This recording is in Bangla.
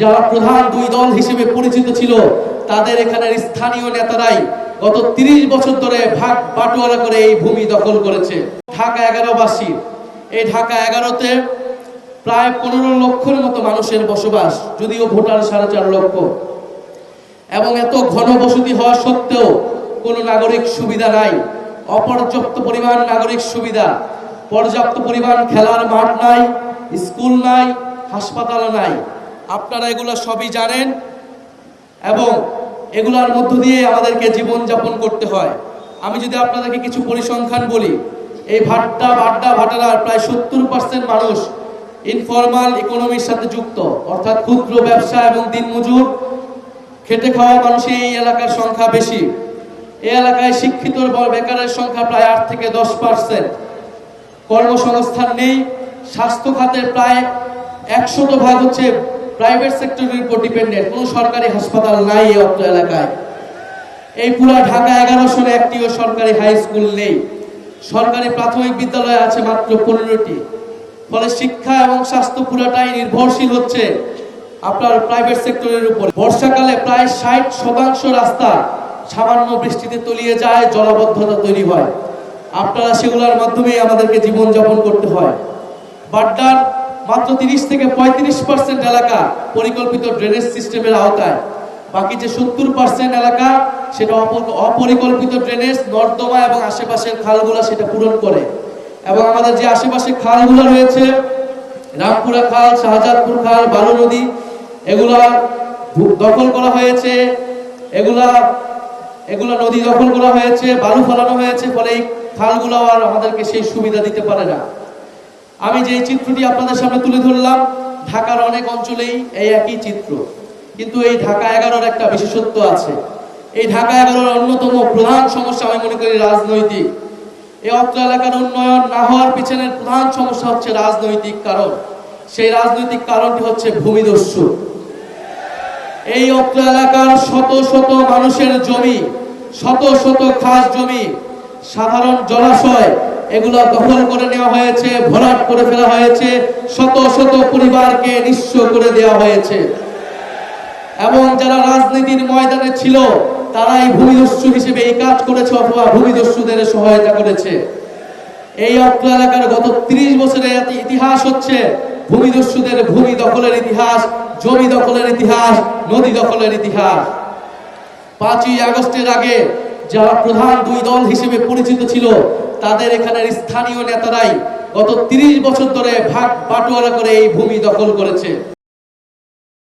যারা প্রধান দুই দল হিসেবে পরিচিত ছিল, তাদের এখানের স্থানীয় নেতারাই গত তিরিশ বছর ধরে ভাগ বাটোয়ারা করে এই ভূমি দখল করেছে। ঢাকা এগারোবাসী, এই ঢাকা এগারোতে প্রায় পনেরো লক্ষের মতো মানুষের বসবাস, যদিও ভোটার সাড়ে চার লক্ষ। এবং এত ঘন বসতি হওয়া সত্ত্বেও কোনো নাগরিক সুবিধা নাই। অপর্যাপ্ত পরিমাণ নাগরিক সুবিধা, পর্যাপ্ত পরিমাণ খেলার মাঠ নাই, স্কুল নাই, হাসপাতাল নাই। আপনারা এগুলো সবই জানেন এবং এগুলোর মধ্য দিয়ে আমাদেরকে জীবন যাপন করতে হয়। আমি যদি আপনাদেরকে কিছু পরিসংখ্যান বলি, এই ভাট্টা ভাড্ডা ভাটারার প্রায় সত্তর পার্সেন্ট মানুষ ইনফরমাল ইকোনমির সাথে যুক্ত, অর্থাৎ ক্ষুদ্র ব্যবসা এবং দিনমজুর। খেটে খাওয়া মানুষের এই এলাকার সংখ্যা বেশি। এই এলাকায় শিক্ষিত বেকারের সংখ্যা প্রায় আট থেকে দশ পার্সেন্ট কর্মসংস্থান নেই, স্বাস্থ্য খাতের প্রায় একশত ভাগ হচ্ছে প্রাইভেট সেক্টরের উপর ডিপেন্ডেন্ট। কোনো সরকারি হাসপাতাল নাই এই অত্র এলাকায়। এই পুরা ঢাকা এগারোশোর একটিও সরকারি হাই স্কুল নেই। সরকারি প্রাথমিক বিদ্যালয় আছে মাত্র পনেরোটি। ফলে শিক্ষা এবং স্বাস্থ্য পুরাটাই নির্ভরশীল হচ্ছে আপনার প্রাইভেট সেক্টরের উপর। বর্ষাকালে প্রায় ষাট শতাংশ রাস্তা সামান্য বৃষ্টিতে তলিয়ে যায়, জলাবদ্ধতা তৈরি হয়। আপনারা সেগুলোর মাধ্যমেই আমাদেরকে জীবনযাপন করতে হয়। বাড্ডার মাত্র তিরিশ থেকে পঁয়ত্রিশ পার্সেন্ট এলাকা পরিকল্পিত ড্রেনেজ সিস্টেমের আওতায়। বাকি যে সত্তর পার্সেন্ট এলাকা, সেটা অপরিকল্পিত ড্রেনেজ নর্দমা এবং আশেপাশের খালগুলা সেটা পূরণ করে। এবং আমাদের যে আশেপাশে খালগুলো রয়েছে, রামপুরা খাল, শাহজাদপুর খাল, বালু নদী, এগুলা দখল করা হয়েছে। এগুলা এগুলা নদী দখল করা হয়েছে, বালু ফেলানো হয়েছে, ফলে এই খালগুলো আর আমাদেরকে সেই সুবিধা দিতে পারে না। আমি যে চিত্রটি আপনাদের সামনে তুলে ধরলাম, ঢাকার অনেক অঞ্চলেই এই একই চিত্র। কিন্তু এই ঢাকা এগারোর একটা বিশেষত্ব আছে। এই ঢাকা এগারোর অন্যতম প্রধান সমস্যা আমি মনে করি রাজনৈতিক। এই অত্র এলাকার উন্নয়ন না হওয়ার পিছনের প্রধান সমস্যা হচ্ছে রাজনৈতিক কারণ। সেই রাজনৈতিক কারণটি হচ্ছে ভূমিদস্যু। এই অত্র এলাকার শত শত মানুষের জমি, শত শত খাস জমি, সাধারণ জলাশয় এগুলো দখল করে নেওয়া হয়েছে, ভরাট করে ফেলা হয়েছে, শত শত পরিবারকে নিঃস্ব করে দেওয়া হয়েছে। এবং যারা রাজনীতির ময়দানে ছিল, তারাই ভূমিদস্যু হিসেবে এই কাজ করেছে অথবা ভূমিদস্যুদের সহায়তা করেছে। এই অত্র এলাকার গত ৩০ বছরের ইতিহাস হচ্ছে, ভূমিদস্যুদের ভূমি দখলের ইতিহাস, জমি দখলের ইতিহাস, নদী দখলের ইতিহাস। পাঁচই আগস্টের আগে যারা প্রধান দুই দল হিসেবে পরিচিত ছিল, তাদের এখানে স্থানীয় নেতারাই গত ৩০ বছর ধরে ভাগ বাটোয়ারা করে এই ভূমি দখল করেছে।